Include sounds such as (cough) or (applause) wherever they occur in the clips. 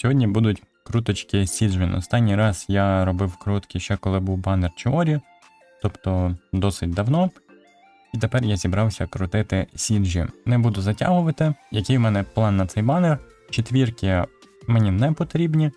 Сьогодні будуть круточки Сіджвін. Останній раз я робив крутки ще коли був банер Чорі, тобто досить давно. І тепер я зібрався крутити Сіджі. Не буду затягувати. Який в мене план на цей банер? Четвірки мені не потрібні.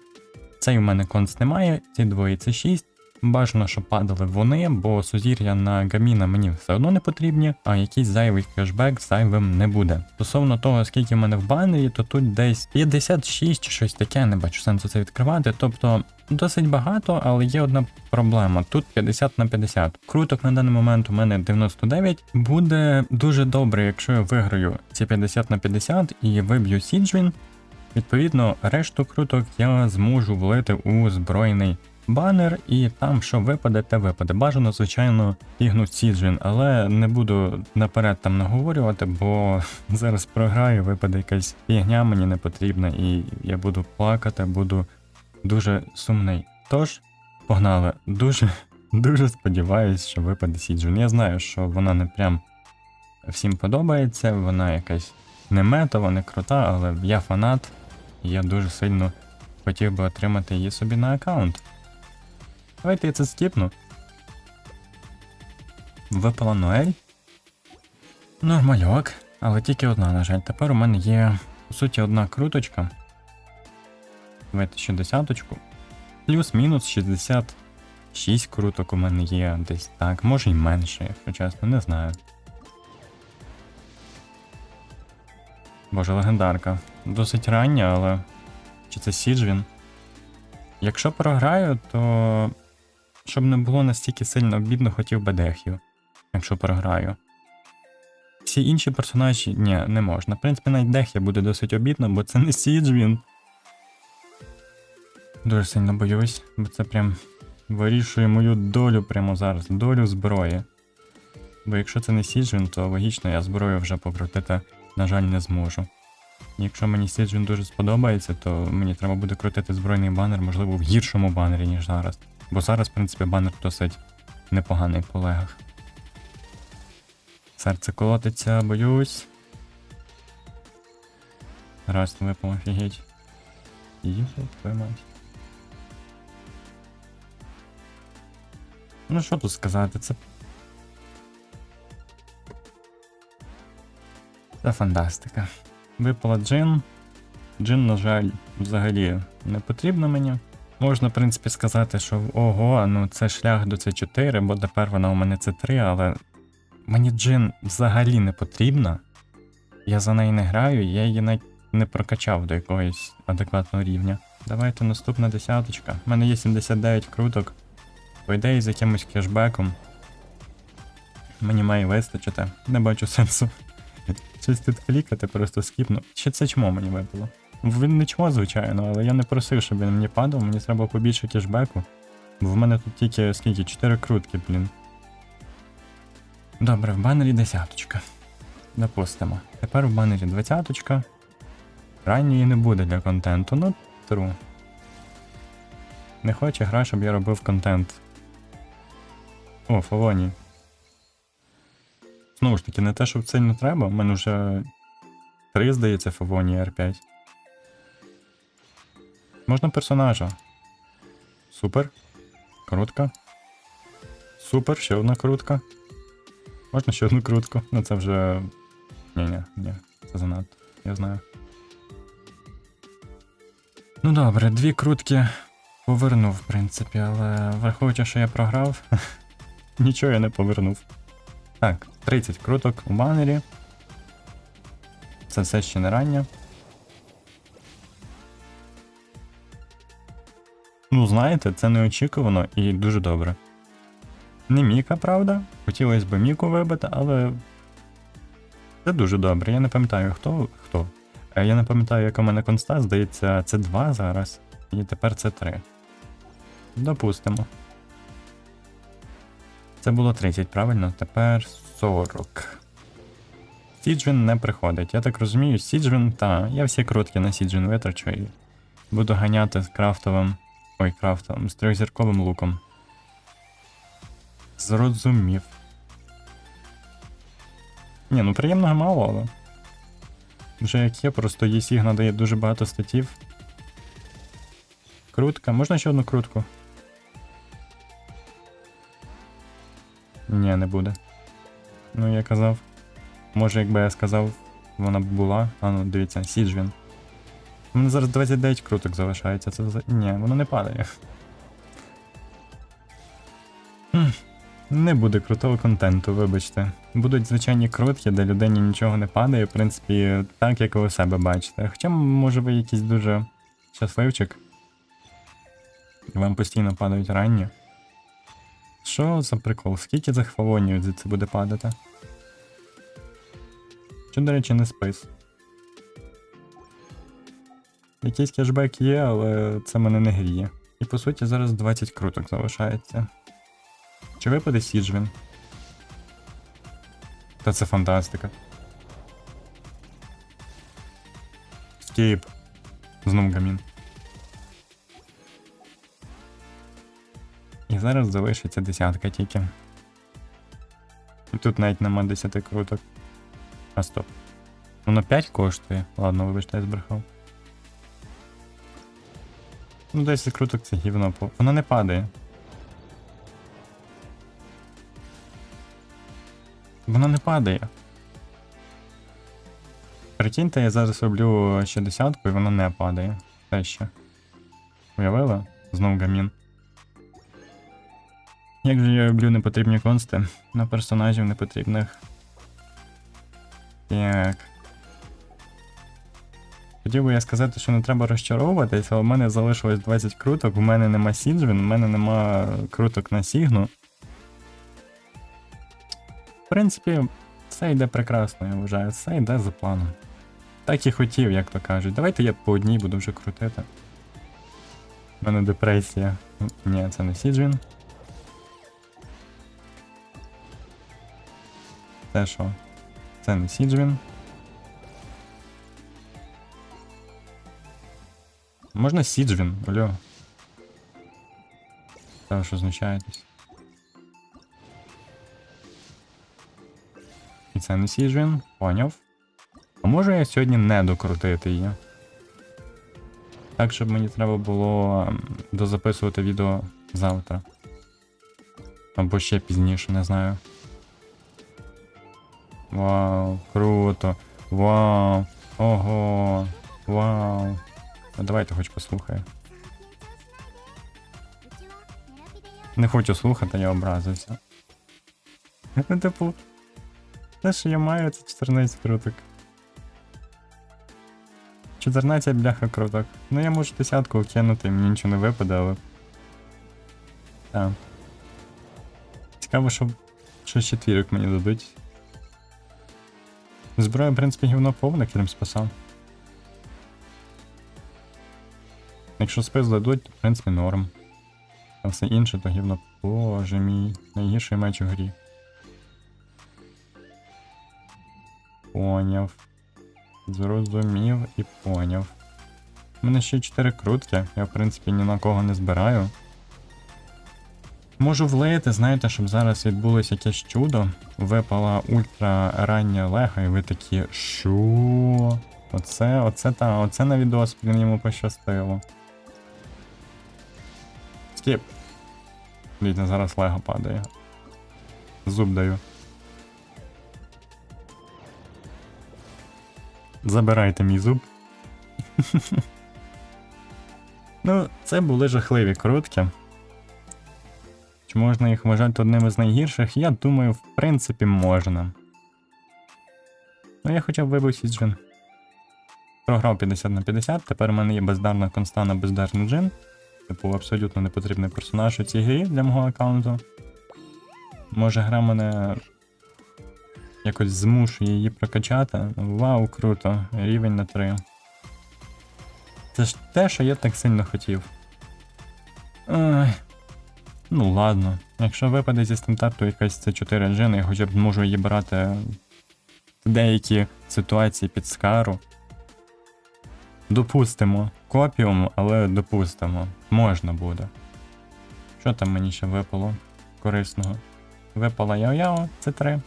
Цей у мене конст немає, ці двоє це 6. Бажано, щоб падали вони, бо сузір'я на гаміна мені все одно не потрібні, а якийсь зайвий кешбек зайвим не буде. Стосовно того, скільки в мене в банері, то тут десь 56 чи щось таке, не бачу сенсу це відкривати. Тобто досить багато, але є одна проблема. Тут 50 на 50. Круток на даний момент у мене 99. Буде дуже добре, якщо я виграю ці 50 на 50 і виб'ю Сіджвін. Відповідно, решту круток я зможу влити у збройний банер, і там, що випаде, те випаде. Бажано, звичайно, ігнуть Сіджин, але не буду наперед там наговорювати, бо (laughs) зараз програю, випаде якась фігня, мені не потрібна, і я буду плакати, буду дуже сумний. Тож, погнали. Дуже, (laughs) дуже сподіваюсь, що випаде Сіджин. Я знаю, що вона не прям всім подобається, вона якась не метова, не крута, але я фанат, і я дуже сильно хотів би отримати її собі на аккаунт. Давайте я це скіпну. Випала Ноель. Нормальок, але тільки одна, на жаль. Тепер у мене є, по суті, одна круточка. Давайте ще десяточку. Плюс-мінус 66 круток у мене є десь так. Може й менше, якщо чесно, не знаю. Боже, легендарка. Досить рання, але. Чи це Сіджвін? Якщо програю, то щоб не було настільки сильно обідно, хотів би Дехію, якщо програю. Всі інші персонажі ні, не можна. В принципі, навіть Дехія буде досить обідно, бо це не Сіджвін. Дуже сильно боюсь, бо це прям вирішує мою долю прямо зараз, долю зброї. Бо якщо це не Сіджвін, то логічно я зброю вже покрутити, на жаль, не зможу. Якщо мені Сіджвін дуже сподобається, то мені треба буде крутити збройний банер, можливо, в гіршому банері, ніж зараз. Бо зараз, в принципі, банер досить непоганий по легах. Серце колотиться, боюсь. Раз не випав, офігеть. Твою мать. Ну що тут сказати, це. Це фантастика. Випала джин. Джин, на жаль, взагалі не потрібна мені. Можна, в принципі, сказати, що ого, ну це шлях до С4, бо тепер вона у мене С3, але мені джин взагалі не потрібна. Я за неї не граю, я її навіть не прокачав до якогось адекватного рівня. Давайте наступна десяточка. У мене є 79 круток. По ідеї, з якимось кешбеком. Мені має вистачити. Не бачу сенсу. (laughs) Щось тут клікати, просто скіпну. Ще це чмо мені випало. Він не чмо, звичайно, але я не просив, щоб він мені падав, мені треба побільше кешбеку. Бо в мене тут тільки скільки? 4 крутки, блін. Добре, в банері десяточка. Допустимо. Тепер в банері двадцяточка. Ранньої не буде для контенту, ну тру. Не хоче гра, щоб я робив контент. О, Фавоні. Знову ж таки, не те, що сильно треба, в мене вже 3, здається, Фавоні R5. Можна персонажа. Супер. Крутка. Супер, ще одна крутка. Можна ще одну крутку. Ну це вже. Ні-ні, ні, це занадто, я знаю. Ну добре, дві крутки повернув, в принципі, але враховуючи, що я програв, (laughs) нічого я не повернув. Так, 30 круток у банері. Це все ще не рання. Ну, знаєте, це неочікувано і дуже добре. Не Міка, правда? Хотілося б Міку вибити, але. Це дуже добре. Я не пам'ятаю, хто. хто. Е, Я не пам'ятаю, яка в мене конста, здається, це 2 зараз, і тепер це 3. Допустимо. Це було 30, правильно? Тепер 40. Сіджвін не приходить. Я так розумію, Сіджвін, та, я всі крутки на Сіджвін витрачу і буду ганяти з крафтовим. Ой, з трьохзірковим луком. Зрозумів. Ні, ну приємного мало, але. Вже як є, просто їй Сігна дає дуже багато статів. Крутка. Можна ще одну крутку? Ні, не буде. Ну, я казав. Може, якби я сказав, вона б була. А ну, дивіться, Сіджвін. У мене зараз 29 круток залишається. Це вза- Ні, воно не падає. Не буде крутого контенту, вибачте. Будуть звичайні крутки, де людині нічого не падає, в принципі, так як ви себе бачите. Хоча, може, ви якийсь дуже щасливчик. Вам постійно падають ранні. Що за прикол? Скільки за хвилонів звідси буде падати? Чи, до речі, не спис. Якийсь кешбек є, але це мене не гріє. І по суті зараз 20 круток залишається. Чи випаде Сіджвін? Та це фантастика. Скейп. Знов гамін. І зараз залишиться десятка тільки. І тут навіть нема 10 круток. А стоп. Воно 5 коштує. Ладно, вибачте, я збрехав. Ну, 10 круток це гівно. Воно не падає. Воно не падає. Прикиньте, я зараз роблю ще десятку і воно не падає. Те ще. Уявила? Знов гамін. Як же я люблю непотрібні консти на персонажів непотрібних. Так. Хотів би я сказати, що не треба розчаровуватись, але в мене залишилось 20 круток, у мене нема Сіджвін, у мене нема круток на Сігну. В принципі, все йде прекрасно, я вважаю, все йде за планом. Так і хотів, як то кажуть. Давайте я по одній буду вже крутити. У мене депресія. Ні, це не Сіджвін. Це що? Це не Сіджвін. Можна Сіджвін, алло. Та що знущаєтесь? І це не Сіджвін, поняв. А можу я сьогодні не докрутити її? Так, щоб мені треба було дозаписувати відео завтра. Або ще пізніше, не знаю. Вау, круто. Вау. Ого. Вау. А давайте хоч послухаю. Не хочу слухати, я образився. Ну, (laughs) типу. Те, що я маю, це 14 круток. 14 бляха круток. Ну я можу десятку кинути, мені нічого не випаде, але. Так. Цікаво, що щось четвірок мені дадуть. Зброя, в принципі, гівно повна, крім спаса. Якщо спис дадуть, то в принципі норм. А все інше, то гівно. Боже мій, найгірший меч у грі. Поняв. Зрозумів і поняв. У мене ще 4 крутки, я в принципі ні на кого не збираю. Можу влити, знаєте, щоб зараз відбулося якесь чудо. Випала ультра рання лега, і ви такі. Що? Оце, оце та, оце на відос, блін, йому пощастило. Скіп. Дивіться, зараз лего падає. Зуб даю. Забирайте мій зуб. (laughs) ну, це були жахливі крутки. Чи можна їх вважати одним із найгірших? Я думаю, в принципі, можна. Ну, я хоча б вибив Сіджин. Програв 50 на 50, тепер у мене є бездарна констана, бездарний джин. Типу, абсолютно непотрібний персонаж у цій грі для мого аккаунту. Може, гра мене якось змушує її прокачати. Вау, круто! Рівень на 3. Це ж те, що я так сильно хотів. Ой. Ну ладно. Якщо випаде зі стандарту якась це 4 джина, я хоча б можу її брати в деякі ситуації під скару. Допустимо. Копіум, але допустимо. Можна буде. Що там мені ще випало корисного? Випала Яо-Яо, це 3.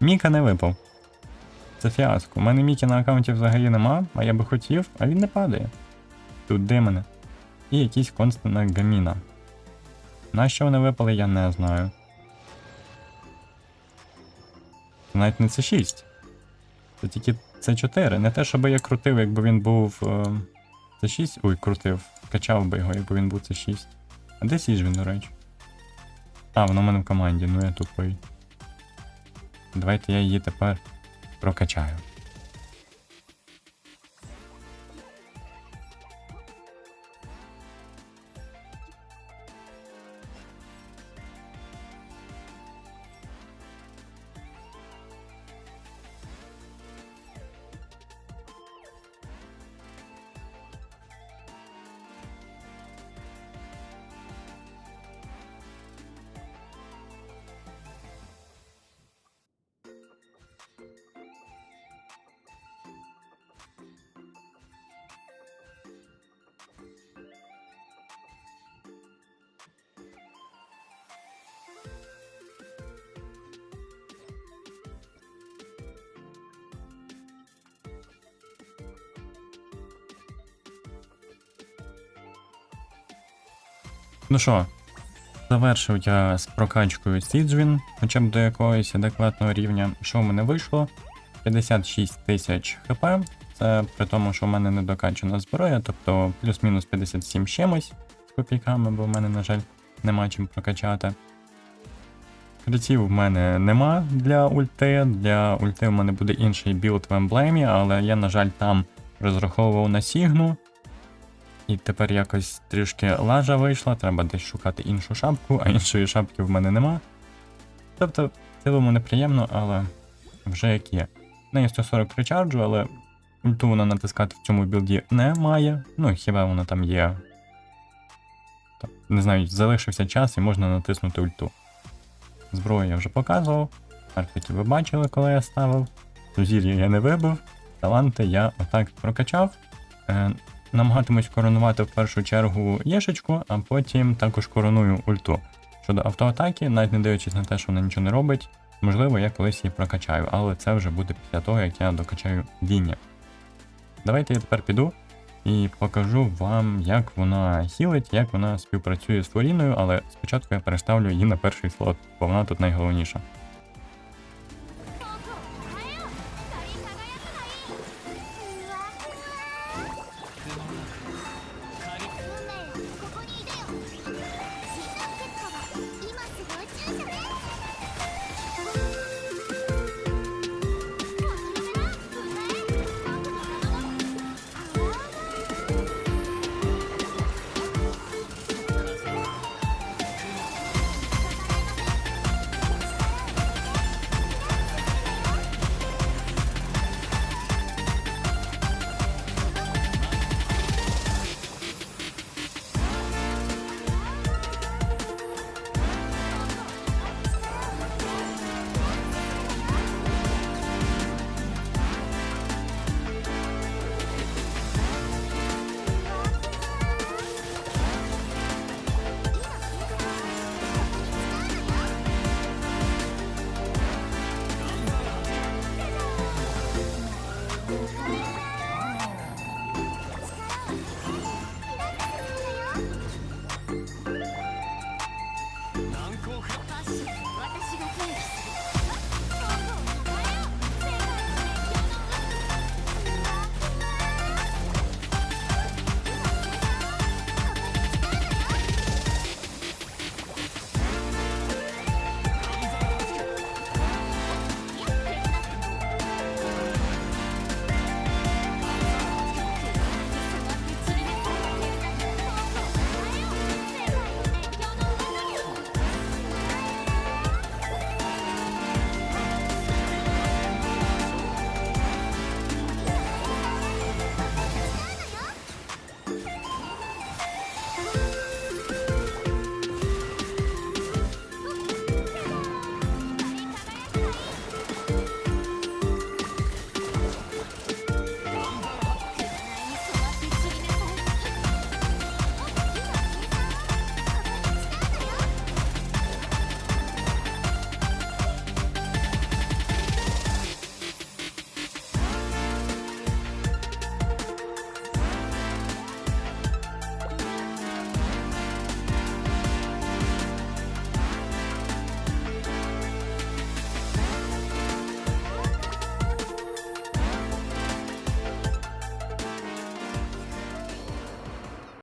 Міка не випав. Це фіаско. У мене Мікі на аккаунті взагалі нема, а я би хотів, а він не падає. Тут де мене? і якийсь констант гаміна. Нащо вони випали, я не знаю. Навіть не це 6. Це тільки це 4. Не те, щоб я крутив, якби він був. Е, це 6. Ой, крутив. Качав би його, якби він був це 6. А де сіж він, до речі? А, воно в мене в команді, ну я тупий. Давайте я її тепер прокачаю. Ну що, завершив я з прокачкою Сіджвін, хоча б до якогось адекватного рівня. Що в мене вийшло? 56 тисяч хп. Це при тому, що в мене не докачана зброя, тобто плюс-мінус 57 чимось з копійками, бо в мене, на жаль, нема чим прокачати. Критів в мене нема для ульти. Для ульти в мене буде інший білд в емблемі, але я, на жаль, там розраховував на Сігну. І тепер якось трішки лажа вийшла, треба десь шукати іншу шапку, а іншої шапки в мене нема. Тобто, в цілому неприємно, але вже як є. В неї 140 речарджу, але ульту вона натискати в цьому білді не має. Ну, хіба вона там є. Не знаю, залишився час і можна натиснути ульту. Зброю я вже показував. Архіті ви бачили, коли я ставив. Сузір'я я не вибив. Таланти я отак прокачав. Намагатимусь коронувати в першу чергу єшечку, а потім також короную ульту. Щодо автоатаки, навіть не дивлячись на те, що вона нічого не робить, можливо, я колись її прокачаю, але це вже буде після того, як я докачаю Діння. Давайте я тепер піду і покажу вам, як вона хілить, як вона співпрацює з Флоріною, але спочатку я переставлю її на перший слот, бо вона тут найголовніша. 私が兵器する。